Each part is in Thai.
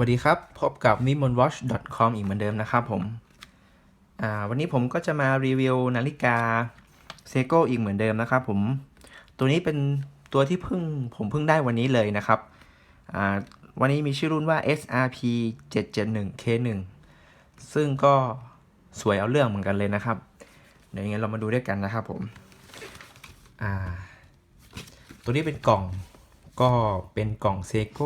วัสดีครับ พบกับ m i m o n w a t c h c o m อีกเหมือนเดิมนะครับผมวันนี้ผมก็จะมารีวิวนาฬิกาเซโกอีกเหมือนเดิมนะครับผม ตัวนี้เป็นตัวที่เพิ่งผมเพิ่งได้วันนี้เลยนะครับวันนี้มีชื่อรุ่นว่า SRP 771 K1 ซึ่งก็สวยเอาเรื่องเหมือนกันเลยนะครับ เดี๋ยวยังไงเรามาดูด้วยกันนะครับผมตัวนี้เป็นกล่องก็เป็นกล่องเซโก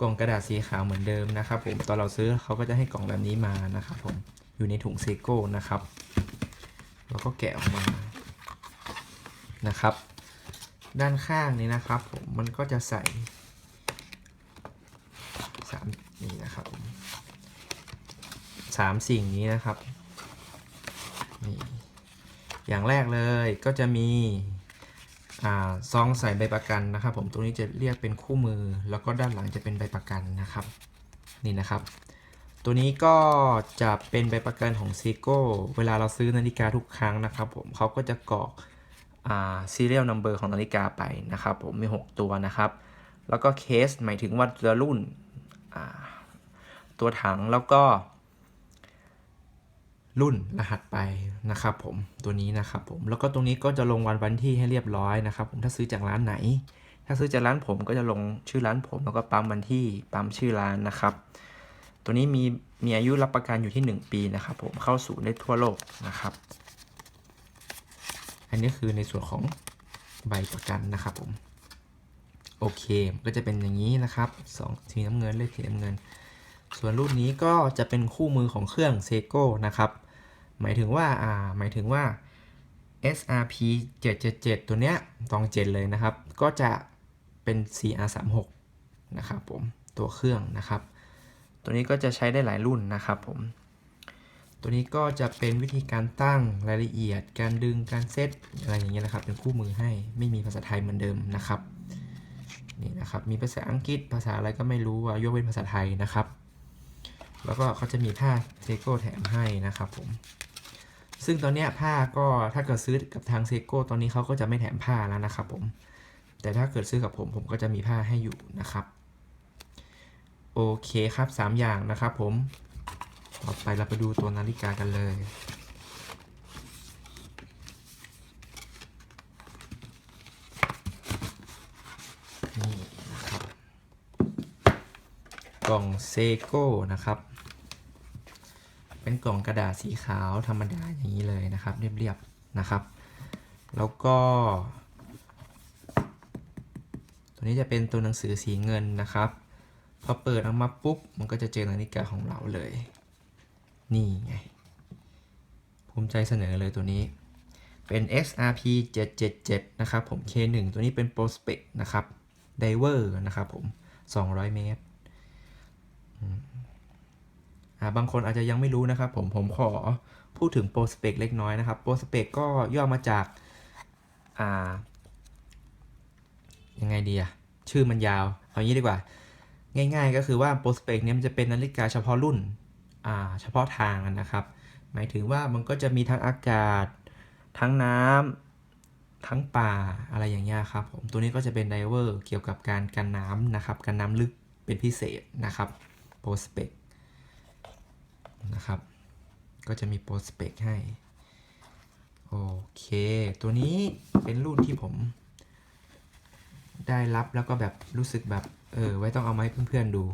กล่องกระดาษสีขาวเหมือนเดิมนะครับผมตอนเราซื้อเขาก็จะให้กล่องแบบนี้มานะครับผมอยู่ในถุงเซโก้นะครับแล้วก็แกะออกมานะครับ ด้านข้างนี้นะครับผมมันก็จะใส่สามนี่นะครับสามสิ่งนี้นะครับนี่อย่างแรกเลยก็จะมี ซองใส่ใบประกันนะครับ ผมตรงนี้จะเรียกเป็นคู่มือ แล้วก็ด้านหลังจะเป็นใบประกันนะครับ นี่นะครับ ตัวนี้ก็จะเป็นใบประกันของซีโก้เวลาเราซื้อนาฬิกาทุกครั้งนะครับ ผมเขาก็จะกรอกอ่า serial number ของนาฬิกาไปนะครับ ผมมี 6 ตัวนะครับ แล้วก็เคสหมายถึงว่าตัวรุ่นตัวถังแล้วก็ รุ่นรหัสไปนะครับผมตัวนี้นะครับผมแล้วก็ตรงนี้ก็จะลงวันวันที่ให้เรียบร้อยนะครับผมถ้าซื้อจากร้านไหน ถ้าซื้อจากร้านผมก็จะลงชื่อร้านผมแล้วก็ปั๊มวันที่ปั๊มชื่อร้านนะครับ ตัวนี้มีมีอายุรับประกันอยู่ที่ 1 ปีนะครับผมเข้าสู่ได้ทั่วโลกนะครับ อันนี้คือในส่วนของใบประกันนะครับผมโอเคก็จะเป็นอย่างนี้นะครับสองสีน้ำเงินเลขสีน้ำเงิน ส่วนรุ่นนี้ก็จะเป็นคู่มือของเครื่องเซโก้นะครับ หมายถึงว่าอ่าหมายถึงว่า SRP 777 ตัวเนี้ยตองเจ็ดเลยนะครับ ก็จะเป็น CR36 นะครับผม ตัวเครื่องนะครับ ตัวนี้ก็จะใช้ได้หลายรุ่นนะครับผม ตัวนี้ก็จะเป็นวิธีการตั้งรายละเอียด การดึงการเซตอะไรอย่างเงี้ยนะครับ เป็นคู่มือให้ไม่มีภาษาไทยเหมือนเดิมนะครับนี่นะครับ มีภาษาอังกฤษภาษาอะไรก็ไม่รู้อะยกเว้นภาษาไทยนะครับ แล้วก็เขาจะมีผ้าเซโก้แถมให้นะครับผม ซึ่งตอนนี้ผ้าก็ถ้าเกิดซื้อกับทางเซโก้ตอนนี้เขาก็จะไม่แถมผ้าแล้วนะครับผม แต่ถ้าเกิดซื้อกับผมผมก็จะมีผ้าให้อยู่นะครับโอเคครับ 3 อย่างนะครับผมต่อไปเราไปดูตัวนาฬิกากันเลย นี่นะครับ กล่องเซโก้นะครับ เป็นกล่องกระดาษสีขาวธรรมดาอย่างนี้เลยนะครับเรียบๆนะครับ แล้วก็ ตัวนี้จะเป็นตัวหนังสือสีเงินนะครับพอเปิดออกมาปุ๊บมันก็จะเจอนาฬิกาของเราเลย นี่ไง ภูมิใจเสนอเลยตัวนี้เป็น XRP 777 นะครับผม K1 ตัวนี้เป็น Prospect นะครับ Diver นะครับผม 200 เมตร บางคนอาจจะยังไม่รู้นะครับผมผมขอพูดถึงโปรสเปกเล็กน้อยนะครับโปรสเปกก็ย่อมาจากอ่ายังไงดีอะชื่อมันยาวเอางี้ดีกว่า ง่าย ๆ ก็คือว่าโปรสเปกเนี้ยมันจะเป็นนาฬิกาเฉพาะรุ่นอ่าเฉพาะทางนะครับ หมายถึงว่ามันก็จะมีทั้งอากาศ ทั้งน้ำทั้งป่าอะไรอย่างเงี้ยครับผมตัวนี้ก็จะเป็นไดเวอร์เกี่ยวกับการกันน้ำนะครับกันน้ำลึกเป็นพิเศษนะครับโปรสเปก นะครับ ก็จะมีโปรสเปกให้ โอเค ตัวนี้เป็นรุ่นที่ผม ได้รับแล้วก็แบบรู้สึกแบบ เออ ไว้ต้องเอามาให้เพื่อนๆดู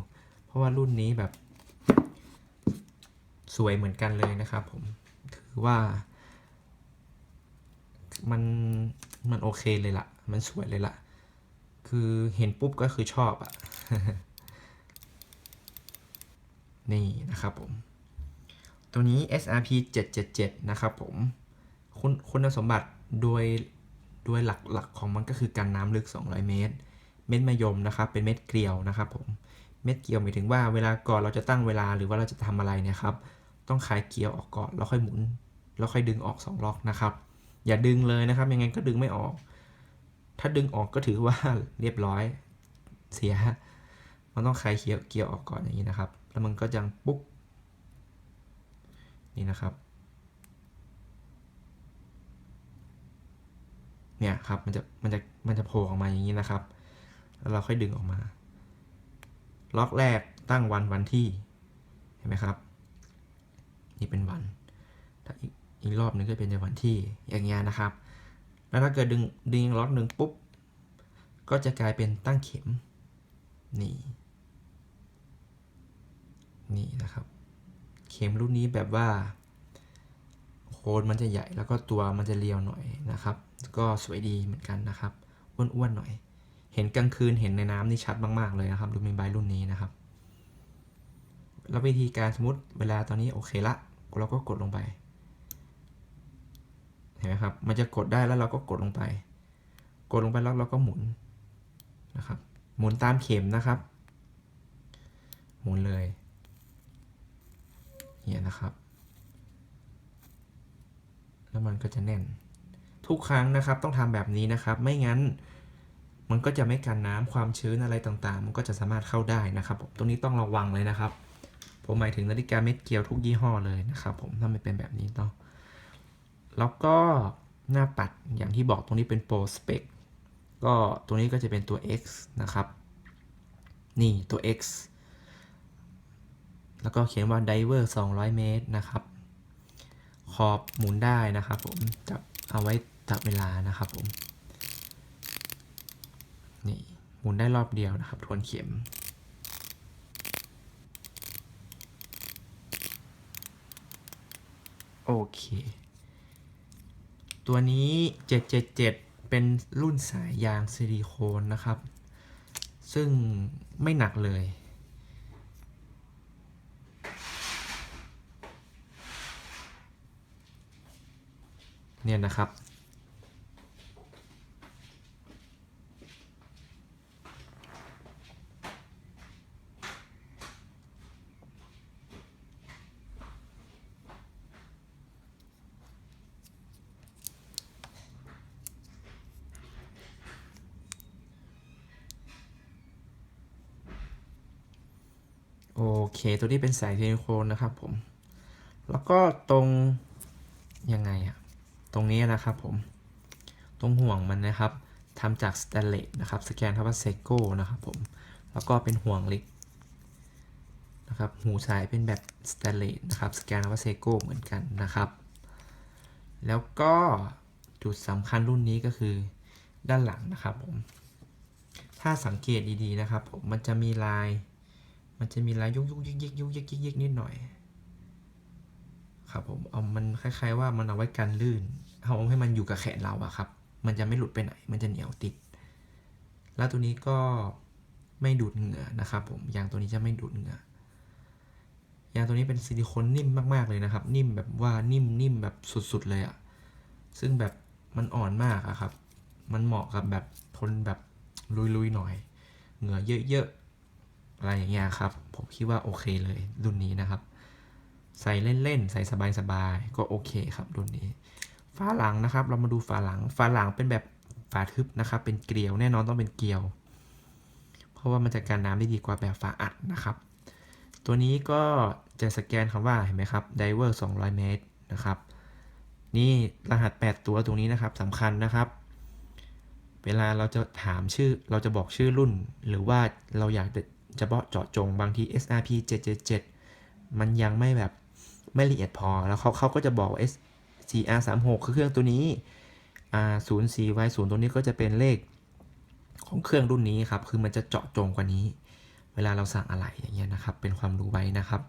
เพราะว่ารุ่นนี้แบบ สวยเหมือนกันเลยนะครับผม ถือว่า มันมันโอเคเลยละ่ะ มันสวยเลยละ่ะ คือเห็นปุ๊บก็คือชอบอะนี่นะครับผม ตัวนี้ SRP 777 นะครับผมคุณคุณสมบัติโดยโดยหลักๆของมันก็คือกันน้ำลึก 200 เมตร เม็ดมะยมนะครับ เป็นเม็ดเกลียวนะครับผม เม็ดเกลียวหมายถึงว่าเวลาก่อนเราจะตั้งเวลาหรือว่าเราจะทำอะไรเนี่ยครับ ต้องคลายเกลียวออกก่อนแล้วค่อยหมุน แล้วค่อยดึงออก 2 ล็อกนะครับ อย่าดึงเลยนะครับ ยังไงก็ดึงไม่ออก ถ้าดึงออกก็ถือว่าเรียบร้อยเสีย มันต้องคลายเกลียวเกลียวออกก่อนอย่างนี้นะครับ แล้วมันก็จะปุ๊บ นี่นะครับ เนี่ยครับมันจะมันจะมันจะโผล่ออกมาอย่างนี้นะครับ แล้วเราค่อยดึงออกมา ล็อกแรกตั้งวันวันที่ เห็นไหมครับ นี่เป็นวันถ้าอีกอีกรอบหนึงก็เป็นในวันที่อย่างเงี้ยนะครับ แล้วถ้าเกิดดึงดึงล็อตหนึ่งปุ๊บ ก็จะกลายเป็นตั้งเข็ม นี่ นี่นะครับ ข็มรุ่นนี้แบบว่าโคนมันจะใหญ่แล้วก็ตัวมันจะเรียวหน่อยนะครับ ก็สวยดีเหมือนกันนะครับอ้วนๆหน่อย เห็นกลางคืนเห็นในน้ำนี่ชัดมากๆเลยนะครับดูมีใบรุ่นนี้นะครับ แล้ววิธีการสมมติเวลาตอนนี้โอเคละเราก็กดลงไปเห็นไหมครับ มันจะกดได้แล้วเราก็กดลงไป กดลงไปแล้วเราก็หมุนนะครับ หมุนตามเข็มนะครับ หมุนเลย เนี่ยนะครับแล้วมันก็จะแน่น ทุกครั้งนะครับต้องทำแบบนี้นะครับ ไม่งั้น มันก็จะไม่กันน้ำความชื้นอะไรต่างๆ มันก็จะสามารถเข้าได้นะครับผมตรงนี้ต้องระวังเลยนะครับ ผมหมายถึงนาฬิกาเม็ดเกลียวทุกยี่ห้อเลยนะครับ ผมถ้าไม่เป็นแบบนี้ต้องแล้วก็หน้าปัดอย่างที่บอกตรงนี้เป็น Pro Spec ก็ตัวนี้ก็จะเป็นตัว X นะครับ นี่ตัว X แล้วก็เขียนว่า Diver 200 เมตรนะครับ ขอบหมุนได้นะครับผมจับเอาไว้จับเวลานะครับผม นี่หมุนได้รอบเดียวนะครับ ทวนเข็ม โอเค ตัวนี้ 777 เป็นรุ่นสายยางซิลิโคนนะครับ ซึ่งไม่หนักเลย เนี่ยนะครับ โอเค ตัวนี้เป็นสายซิลิโคนนะครับผม แล้วก็ตรงยังไงอะ รงนี้นะครับผมตรงห่วงมันนะครับทำจากสแตนเลสนะครับสแกนครับว่าเซโก้นะครับผมแล้วก็เป็นห่วงเหล็กนะครับหูสายเป็นแบบสแตนเลสนะครับสแกนครับว่าเซโก้เหมือนกันนะครับ แล้วก็จุดสำคัญรุ่นนี้ก็คือด้านหลังนะครับผมถ้าสังเกตดีๆนะครับผมมันจะมีลาย มันจะมีลายยุกยุกยิกยิกยุกยิกยิกยิกนิดหน่อย ครับผมเอามันคล้ายๆว่ามันเอาไว้กันลื่นเอาให้มันอยู่กับแขนเราอะครับ มันจะไม่หลุดไปไหน มันจะเหนียวติด แล้วตัวนี้ก็ไม่ดูดเหงื่อนะครับผมยางตัวนี้จะไม่ดูดเหงื่อยางตัวนี้เป็นซิลิโคนนิ่มมากๆเลยนะครับ นิ่มแบบว่านิ่มนิ่มแบบสุดๆเลยอะซึ่งแบบมันอ่อนมากอะครับ มันเหมาะกับแบบทนแบบลุยๆหน่อย เหงื่อเยอะๆอะไรอย่างเงี้ยครับ ผมคิดว่าโอเคเลยรุ่นนี้นะครับ ใส่เล่นๆ ใส่สบายๆ ก็โอเคครับรุ่นนี้ ฝาหลังนะครับ เรามาดูฝาหลัง ฝาหลังเป็นแบบฝาทึบนะครับ เป็นเกลียวแน่นอนต้องเป็นเกลียว เพราะว่ามันจะกันน้ำได้ดีกว่าแบบฝาอัดนะครับ ตัวนี้ก็จะสแกนคำว่าเห็นไหมครับ diver 200 เมตรนะครับ นี่รหัส 8 ตัวตรงนี้นะครับสำคัญนะครับ เวลาเราจะถามชื่อ เราจะบอกชื่อรุ่น หรือว่าเราอยากจะเฉพาะเจาะจงบางที SRP 777มันยังไม่แบบ ไม่ละเอียดพอ แล้วเขาเขาก็จะบอก S CR 3 6คือเครื่องตัวนี้ R 0 4 Y 0ตัวนี้ก็จะเป็นเลขของเครื่องรุ่นนี้ครับ คือมันจะเจาะจงกว่านี้ เวลาเราสั่งอะไรอย่างเงี้ยนะครับ เป็นความรู้ไว้นะครับ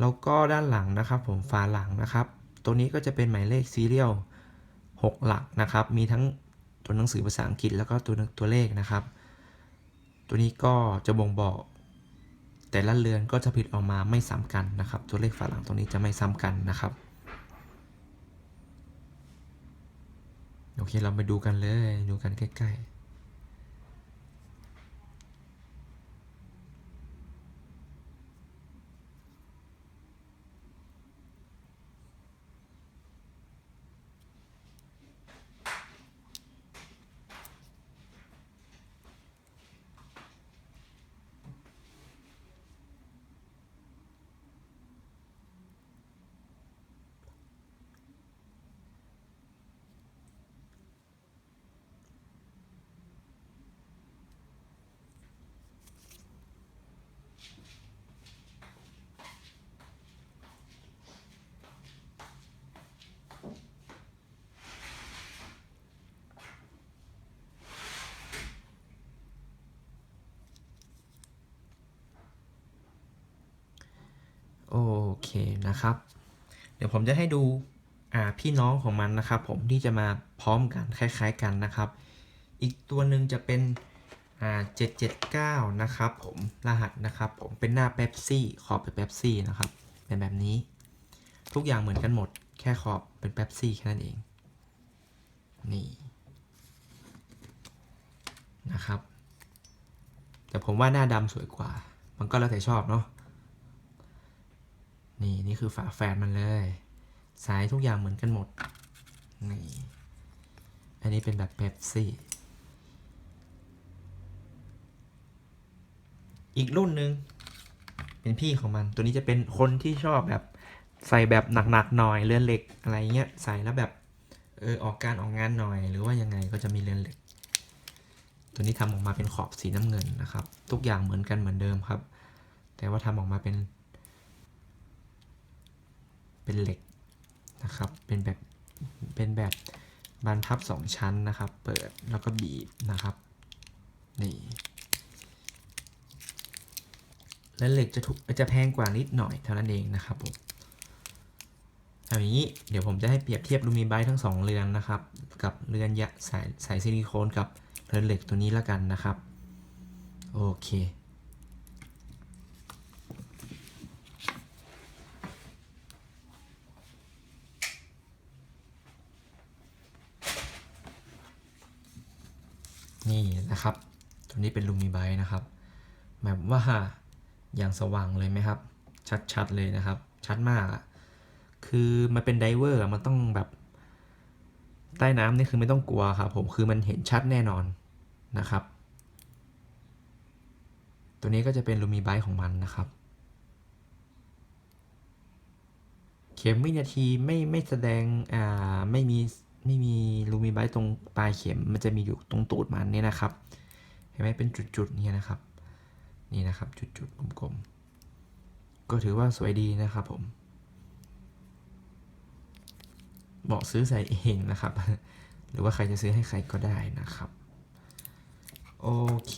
แล้วก็ด้านหลังนะครับผมฝาหลังนะครับ ตัวนี้ก็จะเป็นหมายเลขซีเรียล6 หลักนะครับ มีทั้งตัวหนังสือภาษาอังกฤษแล้วก็ตัวตัวเลขนะครับ ตัวนี้ก็จะบ่งบอก แต่ละเรือนก็จะผลิตออกมาไม่ซ้ำกันนะครับ ตัวเลขฝาหลังตรงนี้จะไม่ซ้ำกันนะครับโอเคเราไปดูกันเลยดูกันใกล้ๆ เคนะครับ เดี๋ยวผมจะให้ดูอ่าพี่น้องของมันนะครับผมที่จะมาพร้อมกันคล้ายๆกันนะครับ อีกตัวหนึ่งจะเป็นอ่า779นะครับผมรหัสนะครับผมเป็นหน้าเป๊ปซี่ขอบเป็นเป๊ปซี่นะครับ เป็นแบบนี้ ทุกอย่างเหมือนกันหมด แค่ขอบเป็นเป๊ปซี่แค่นั้นเอง นี่นะครับ แต่ผมว่าหน้าดำสวยกว่า มันก็แล้วแต่ชอบเนาะ นี่นี่คือฝาแฝดมันเลย สายทุกอย่างเหมือนกันหมด นี่ อันนี้เป็นแบบเ e ปซี่ อีกรุ่นหนึ่งเป็นพี่ของมัน ตัวนี้จะเป็นคนที่ชอบแบบใส่แบบหนักๆหน่อยเรือนเหล็กอะไรเงี้ย ใส่แล้วแบบเออออกการออกงานหน่อย หรือว่ายังไงก็จะมีเรือนเหล็ก ตัวนี้ทำออกมาเป็นขอบสีน้ำเงินนะครับ ทุกอย่างเหมือนกันเหมือนเดิมครับ แต่ว่าทำออกมาเป็น เป็นเหล็กนะครับ เป็นแบบ เป็นแบบบานพับสองชั้นนะครับ เปิดแล้วก็บีบนะครับ นี่ และเหล็กจะถูกจะแพงกว่านิดหน่อยเท่านั้นเองนะครับผมเอาอย่างนี้เดี๋ยวผมจะให้เปรียบเทียบลูมิไบทั้งสองเรือนนะครับ กับเรือนยะสายสายซิลิโคนกับเรือนเหล็กตัวนี้แล้วกันนะครับ โอเค นี่นะครับ ตัวนี้เป็นลูมิไบนะครับแบบว่าอย่างสว่างเลยไหมครับ ชัดๆเลยนะครับ ชัดมากอะคือมันเป็นไดเวอร์มันต้องแบบ ใต้น้ำนี่คือไม่ต้องกลัวครับผมคือมันเห็นชัดแน่นอนนะครับ ตัวนี้ก็จะเป็นลูมิไบของมันนะครับ เข็มวินาทีไม่ไม่แสดงอ่าไม่มี ไม่มีลูมิไบตรงปลายเข็ม มันจะมีอยู่ตรงตูดมันเนี่ยนะครับ เห็นไหมเป็นจุดๆเนี่ยนะครับ นี่นะครับจุดๆกลมๆ ก็ถือว่าสวยดีนะครับผมเหมาะซื้อใส่เองนะครับ หรือว่าใครจะซื้อให้ใครก็ได้นะครับ โอเค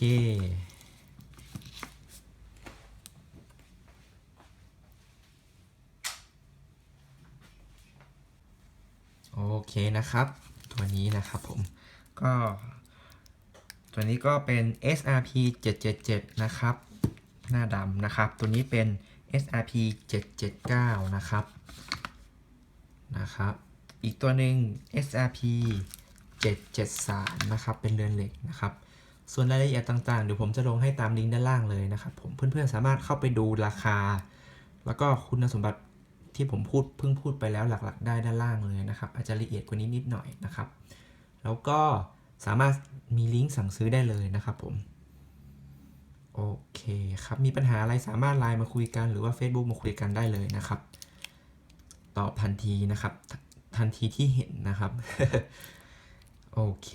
โอเคนะครับ ตัวนี้นะครับผมก็ ตัวนี้ก็เป็น SRP 777 นะครับ หน้าดำนะครับ ตัวนี้เป็น SRP 779 นะครับนะครับ อีกตัวหนึ่ง SRP 773 นะครับ เป็นเรือนเหล็กนะครับ ส่วนรายละเอียดต่างๆ เดี๋ยวผมจะลงให้ตามลิงก์ด้านล่างเลยนะครับ ผมเพื่อนๆสามารถเข้าไปดูราคา แล้วก็คุณสมบัติ ที่ผมพูดเพิ่งพูดไปแล้วหลักๆ ได้ด้านล่างเลยนะครับ อาจจะละเอียดกว่านี้นิดหน่อยนะครับ แล้วก็สามารถมีลิงก์สั่งซื้อได้เลยนะครับผมโอเคครับ มีปัญหาอะไรสามารถไลน์มาคุยกันหรือว่า Facebook มาคุยกันได้เลยนะครับ ตอบทันทีนะครับ ทันทีที่เห็นนะครับ โอเค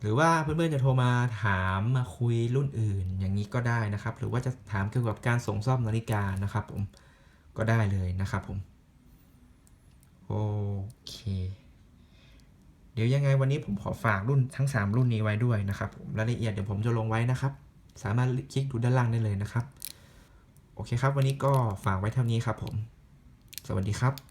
หรือว่าเพื่อนๆจะโทรมาถามมาคุยรุ่นอื่น อย่างนี้ก็ได้นะครับ หรือว่าจะถามเกี่ยวกับการส่งซ่อมนาฬิกานะครับผม ก็ได้เลยนะครับผม โอเค เดี๋ยวยังไงวันนี้ผมขอฝากรุ่นทั้ง 3 รุ่นนี้ไว้ด้วยนะครับผมรายละเอียดเดี๋ยวผมจะลงไว้นะครับ สามารถคลิกดูด้านล่างได้เลยนะครับ โอเคครับ วันนี้ก็ฝากไว้เท่านี้ครับผม สวัสดีครับ